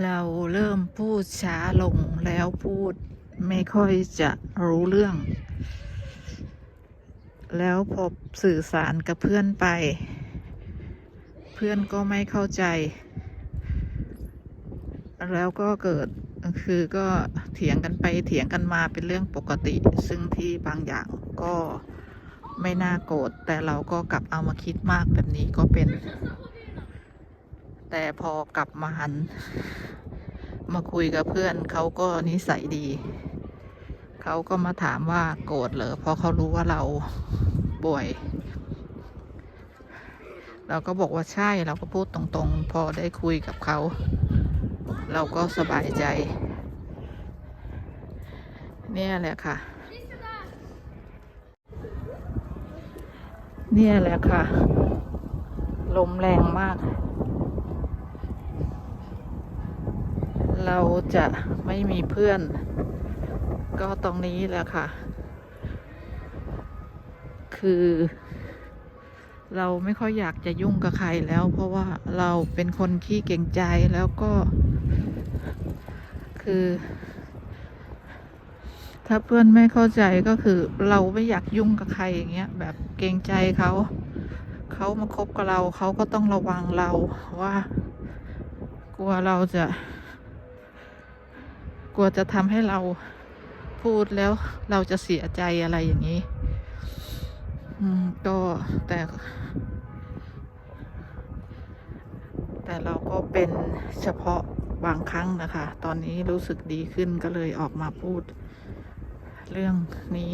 เราเริ่มพูดช้าลงแล้วพูดไม่ค่อยจะรู้เรื่อง แล้วพอสื่อสารกับเพื่อนไป เพื่อนก็ไม่เข้าใจ แล้วก็เกิดคือก็เถียงกันไปเถียงกันมาเป็นเรื่องปกติ ซึ่งที่บางอย่างก็ไม่น่าโกรธแต่เราก็กลับเอามาคิดมากแบบนี้ก็เป็น แต่พอกลับมาหัน มาคุยกับเพื่อนเขาก็นิสัยดี เขาก็มาถามว่าโกรธเหรอเพราะเขารู้ว่าเราป่วย เราก็บอกว่าใช่เราก็พูดตรงๆ พอได้คุยกับเขา เราก็สบายใจ เนี่ยแหละค่ะ เนี่ยแหละค่ะ ลมแรงมาก เราจะไม่มีเพื่อน ก็ตรงนี้แหละค่ะ คือ เราไม่ค่อยอยากจะยุ่งกับใครแล้ว เพราะว่าเราเป็นคนขี้เก่งใจแล้วก็ คือ ถ้าเพื่อนไม่เข้าใจก็คือ เราไม่อยากยุ่งกับใครอย่างเงี้ย แบบเกรงใจเขาเขามาคบกับเราเขาก็ต้องระวังเราว่า กลัวเราจะ กลัวจะทำให้เราพูดแล้วเราจะเสียใจอะไรอย่างนี้ อืม ก็แต่ แต่เราก็เป็นเฉพาะบางครั้งนะคะ ตอนนี้รู้สึกดีขึ้นก็เลยออกมาพูด เรื่องนี้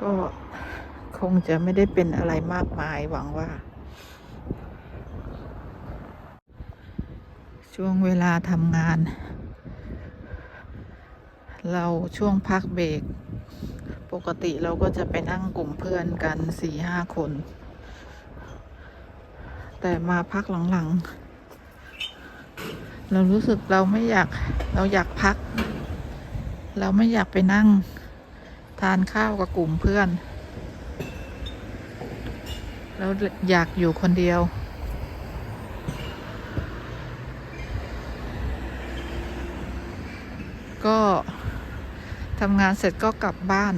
ก็คงจะไม่ได้เป็นอะไรมากมายหวังว่า ช่วงเวลาทำงาน เราช่วงพักเบรกปกติเราก็จะไปนั่งกลุ่มเพื่อนกันสี่ห้าคน แต่มาพักหลังๆ เรารู้สึกเราไม่อยากเราอยากพัก เราไม่อยากไปนั่งทานข้าวกับกลุ่มเพื่อน เราอยากอยู่คนเดียว ก็ทำงานเสร็จก็กลับบ้าน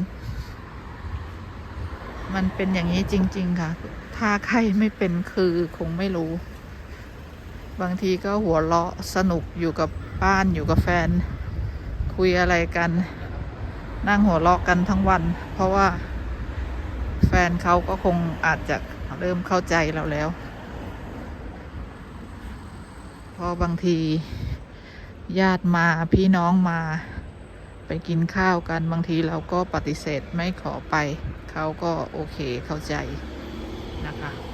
มันเป็นอย่างนี้จริง ๆ ค่ะ ถ้าใครไม่เป็นคือคงไม่รู้ บางทีก็หัวเราะสนุกอยู่กับบ้านอยู่กับแฟน คุยอะไรกัน นั่งหัวเราะกันทั้งวัน เพราะว่า แฟนเขาก็คงอาจจะเริ่มเข้าใจเราแล้ว เพราะบางที ญาติมาพี่น้องมา ไปกินข้าวกันบางทีเราก็ปฏิเสธไม่ขอไป เขาก็โอเคเข้าใจนะคะ